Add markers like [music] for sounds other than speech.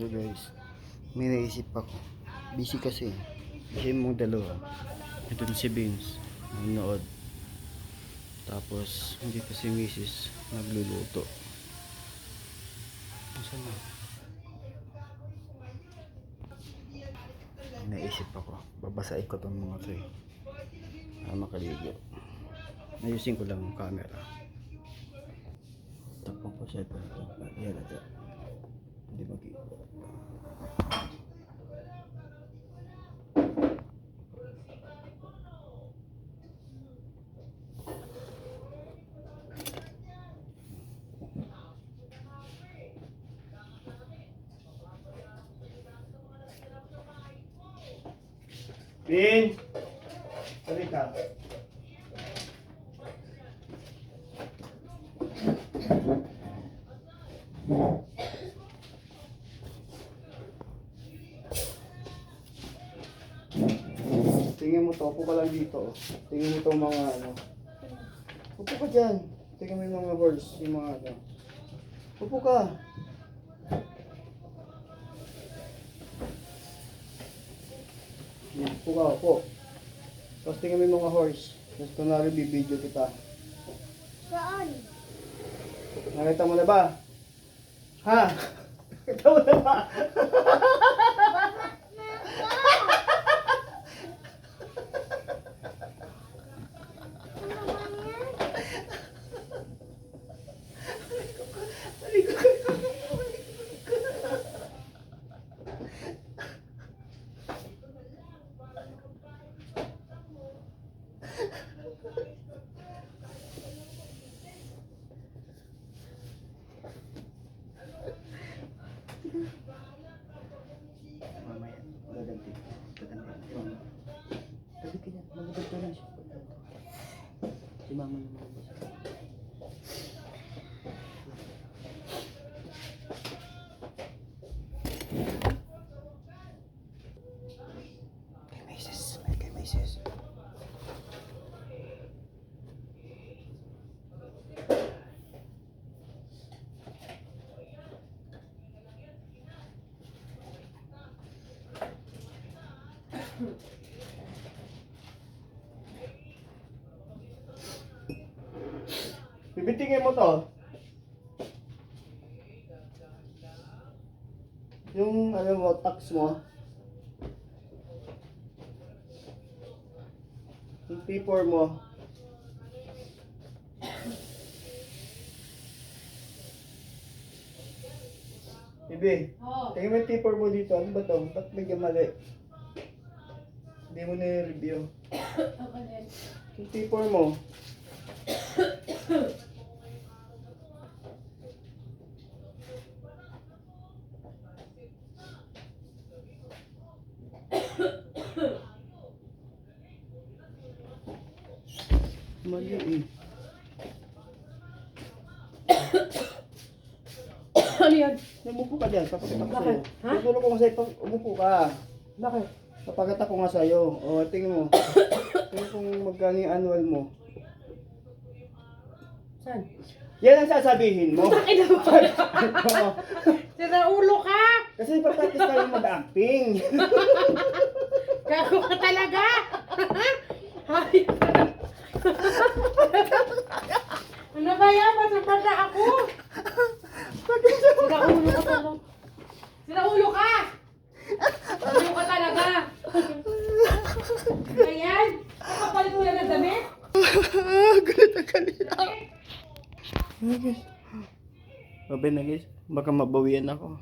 So guys, may naisip ako. Busy kasi. Busy mong dalawa. Ito si Vince. Nanonood. Tapos, hindi pa si Mrs. nagluluto. Saan na? May Naisip ako. Babasahin ko tong mga to eh. Para makaligo. Ayusin ko lang ang camera. Tapos ko siya. Yan ito. Hindi makita. Pin! Salita. Tingin mo to, upo ka lang dito. Tingin mo to mga ano. Upo ka dyan. Tingin mo yung mga horse, yung mga ano. Upo ka. Yan, upo ka, upo. Tapos tingin mo yung mga horse. Tapos kunwari bibidyo kita. Saan? Nakita mo na ba? Ha? [laughs] Nakita mo na ba? [laughs] Ano naman yan? Mamaya, gaganti. Gaganti. Mama. Sabi ka niya, magaganti lang siya. Si mama naman ba siya? Kay Mrs. May kay Mrs. Bibitingin mo to. Yung ano mo, tax mo. Yung P4 mo. Bibi, Oh. tingin mo yung P4 mo dito. Ano ba to? Ba't may mali? Hindi mo na-review. [coughs] Yung P4 mo. Mali eh. [coughs] Ano yan? Umupo ka dyan, papakita ko sa'yo. Bakit? Ha? Tutulong ko sa'yo, pag umupo ka. Bakit? Papakita ko nga sa'yo. O, tingin mo. [coughs] tingin kung magkano yung annual mo. Saan? Yan ang sasabihin mo. Bakit naman? Oo. [laughs] Sira ulo ka! Kasi practice tayo mag-acting. [laughs] Gago ka talaga! Hayop ka na. ano ba yan? Bata-bata ako! Sira ulo ka talaga. Sira ulo ka! Ulo ka talaga! Ayan! Kakapalit mo lang ng damit? galit na galit. Okay. Sabi na guys, baka mabawian ako.